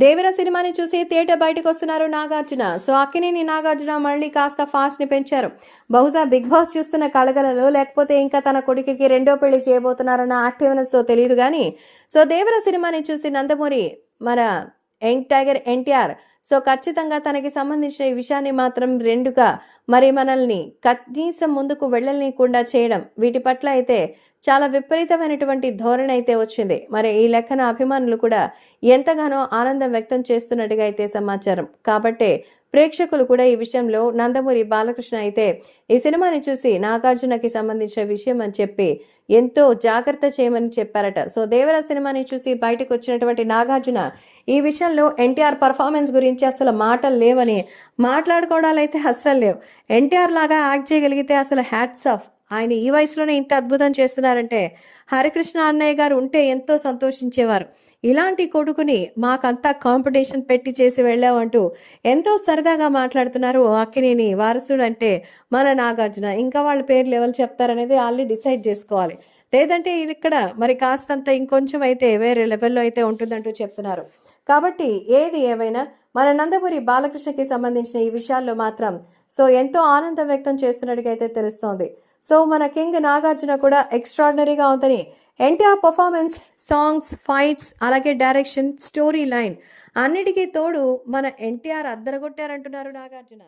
దేవర సినిమాని చూసి థియేటర్ బయటకు వస్తున్నారు నాగార్జున. సో అక్కినేని నాగార్జున మళ్ళీ కాస్త ఫాస్ట్ని పెంచారు. బహుశా బిగ్ బాస్ చూస్తున్న కలగలలో లేకపోతే ఇంకా తన కొడుకుకి రెండో పెళ్ళి చేయబోతున్నారన్న యాక్టివ్నెస్ తెలియదు కానీ సో దేవర సినిమాని చూసి నందమూరి మన ఎన్ టైగర్ ఎన్టీఆర్. సో ఖచ్చితంగా తనకి సంబంధించిన ఈ విషయాన్ని మాత్రం రెండుగా మరి మనల్ని కనీసం ముందుకు వెళ్ళనీయకుండా చేయడం వీటి పట్ల అయితే చాలా విపరీతమైనటువంటి ధోరణి అయితే వచ్చింది. మరి ఈ లెక్కన అభిమానులు కూడా ఎంతగానో ఆనందం వ్యక్తం చేస్తున్నట్టుగా అయితే సమాచారం. కాబట్టే ప్రేక్షకులు కూడా ఈ విషయంలో నందమూరి బాలకృష్ణ అయితే ఈ సినిమాని చూసి నాగార్జునకి సంబంధించిన విషయం అని చెప్పి ఎంతో జాగ్రత్త చేయమని చెప్పారట. సో దేవర సినిమాని చూసి బయటకు వచ్చినటువంటి నాగార్జున ఈ విషయంలో ఎన్టీఆర్ పర్ఫార్మెన్స్ గురించి అసలు మాటలు లేవని మాట్లాడుకోవడాలైతే అస్సలు లేవు. ఎన్టీఆర్ లాగా యాక్ట్ చేయగలిగితే అసలు హ్యాట్స్ ఆఫ్. ఆయన ఈ వయసులోనే ఇంత అద్భుతం చేస్తున్నారంటే హరికృష్ణ అన్నయ్య గారు ఉంటే ఎంతో సంతోషించేవారు. ఇలాంటి కొడుకుని మాకంతా కాంపిటీషన్ పెట్టి చేసి వెళ్ళామంటూ ఎంతో సరదాగా మాట్లాడుతున్నారు అక్కినేని వారసుడు అంటే మన నాగార్జున. ఇంకా వాళ్ళ పేర్లు ఎవరు చెప్తారనేది ఆల్రెడీ డిసైడ్ చేసుకోవాలి. లేదంటే ఇక్కడ మరి కాస్తంత ఇంకొంచెం అయితే వేరే లెవెల్లో అయితే ఉంటుందంటూ చెప్తున్నారు. కాబట్టి ఏది ఏమైనా మన నందమూరి బాలకృష్ణకి సంబంధించిన ఈ విషయాల్లో మాత్రం సో ఎంతో ఆనందం వ్యక్తం చేస్తున్నట్టుగా అయితే తెలుస్తోంది. సో మన కింగ్ నాగార్జున కూడా ఎక్స్ట్రాడినరీగా ఉందని ఎన్టీఆర్ పర్ఫార్మెన్స్ సాంగ్స్ ఫైట్స్ అలాగే డైరెక్షన్ స్టోరీ లైన్ అన్నిటికీ తోడు మన ఎన్టీఆర్ అద్దరగొట్టారంటున్నారు నాగార్జున.